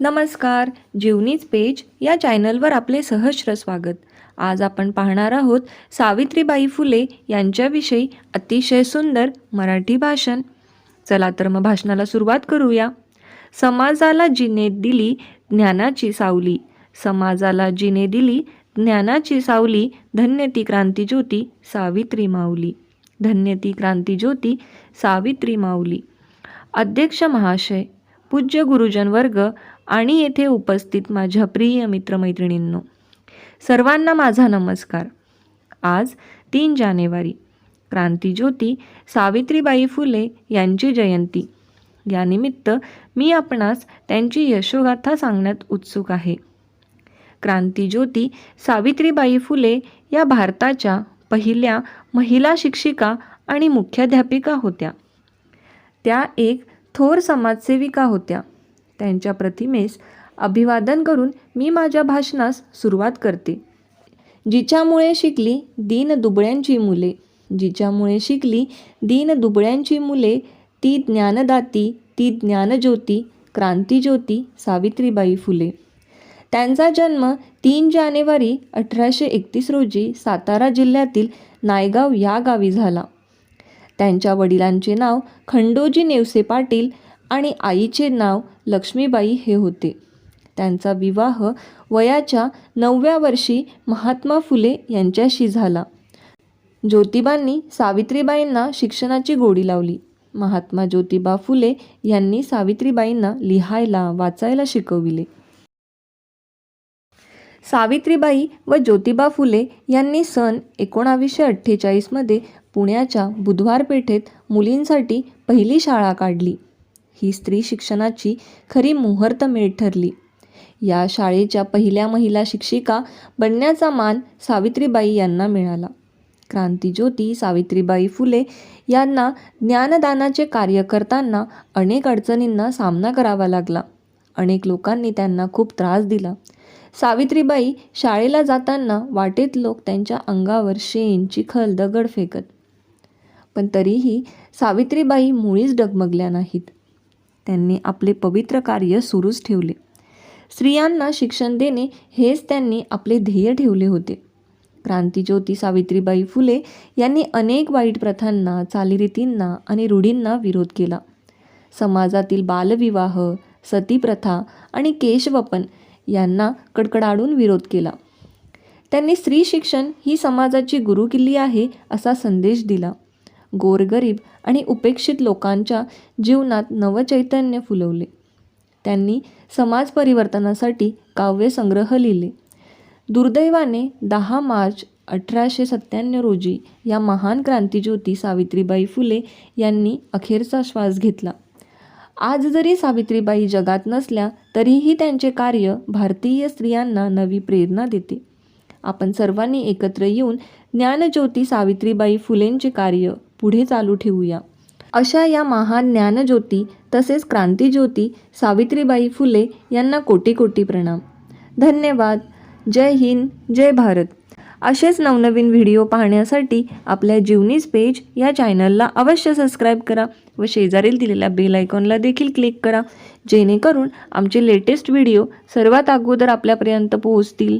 नमस्कार जीवनीच पेज या चॅनलवर आपले सहस्र स्वागत. आज आपण पाहणार आहोत सावित्रीबाई फुले यांच्याविषयी अतिशय सुंदर मराठी भाषण. चला तर मग भाषणाला सुरुवात करूया. समाजाला जिने दिली ज्ञानाची सावली. समाजाला जिने दिली ज्ञानाची सावली धन्य ती क्रांती ज्योती सावित्री माऊली. धन्य ती क्रांती ज्योती सावित्री माऊली. अध्यक्ष महाशय पूज्य गुरुजन वर्ग आणि येथे उपस्थित माझ्या प्रिय मित्रमैत्रिणींनो सर्वांना माझा नमस्कार. आज तीन जानेवारी क्रांतीज्योती सावित्रीबाई फुले यांची जयंती. यानिमित्त मी आपणास त्यांची यशोगाथा सांगण्यात उत्सुक आहे. क्रांतीज्योती सावित्रीबाई फुले या भारताच्या पहिल्या महिला शिक्षिका आणि मुख्याध्यापिका होत्या. त्या एक थोर समाजसेविका होत्या. त्यांच्या प्रतिमेस अभिवादन करून मी माझ्या भाषणास सुरुवात करते. जिच्यामुळे शिकली दीन दुबळ्यांची मुले. जिच्यामुळे शिकली दीन दुबळ्यांची मुले ती ज्ञानदाती ती ज्ञानज्योती क्रांतीज्योती सावित्रीबाई फुले. त्यांचा जन्म तीन जानेवारी अठराशे एकतीस रोजी सातारा जिल्ह्यातील नायगाव या गावी झाला. त्यांच्या वडिलांचे नाव खंडोजी नेवसे पाटील आणि आईचे नाव लक्ष्मीबाई हे होते. त्यांचा विवाह वयाच्या नवव्या वर्षी महात्मा फुले यांच्याशी झाला. ज्योतिबांनी सावित्रीबाईंना शिक्षणाची गोडी लावली. महात्मा ज्योतिबा फुले यांनी सावित्रीबाईंना लिहायला वाचायला शिकविले. सावित्रीबाई व ज्योतिबा फुले यांनी सन एकोणावीसशे अठ्ठेचाळीसमध्ये पुण्याच्या बुधवार पेठेत मुलींसाठी पहिली शाळा काढली. ही स्त्री शिक्षणाची खरी मुहूर्तमेढ ठरली. या शाळेच्या पहिल्या महिला शिक्षिका बनण्याचा मान सावित्रीबाई यांना मिळाला. क्रांतीज्योती सावित्रीबाई फुले यांना ज्ञानदानाचे कार्य करताना अनेक अडचणींना सामना करावा लागला. अनेक लोकांनी त्यांना खूप त्रास दिला. सावित्रीबाई शाळेला जाताना वाटेत लोक त्यांच्या अंगावर शेण चिखल दगड फेकत. पण तरीही सावित्रीबाई मुळीच डगमगल्या नाहीत. त्यांनी आपले पवित्र कार्य सुरूच ठेवले. स्त्रियांना शिक्षण देणे हेच त्यांनी आपले ध्येय ठेवले होते. क्रांतीज्योती सावित्रीबाई फुले यांनी अनेक वाईट प्रथांना चालीरीतींना आणि रूढींना विरोध केला. समाजातील बालविवाह सतीप्रथा आणि केशवपन यांना कडकडाडून विरोध केला. त्यांनी स्त्री शिक्षण ही समाजाची गुरुकिल्ली आहे असा संदेश दिला. गोरगरीब आणि उपेक्षित लोकांच्या जीवनात नवचैतन्य फुलवले. त्यांनी समाज परिवर्तनासाठी काव्यसंग्रह लिहिले. दुर्दैवाने दहा मार्च अठराशे सत्त्याण्णव रोजी या महान क्रांतीज्योती सावित्रीबाई फुले यांनी अखेरचा श्वास घेतला. आज जरी सावित्रीबाई जगात नसल्या तरीही त्यांचे कार्य भारतीय स्त्रियांना नवी प्रेरणा देते. आपण सर्वांनी एकत्र येऊन ज्ञानज्योती सावित्रीबाई फुलेंचे कार्य पुढे चालू ठेवूया. अशा या महान ज्ञानज्योती तसेच क्रांतीज्योती सावित्रीबाई फुले यांना कोटी कोटी प्रणाम. धन्यवाद. जय हिंद. जय भारत. असेच नवनवीन व्हिडिओ पाहण्यासाठी आपल्या जीवनीज पेज या चॅनलला अवश्य सबस्क्राईब करा व शेजारील दिलेल्या बेल आयकॉनला देखील क्लिक करा जेणेकरून आमचे लेटेस्ट व्हिडिओ सर्वात अगोदर आपल्यापर्यंत पोहोचतील.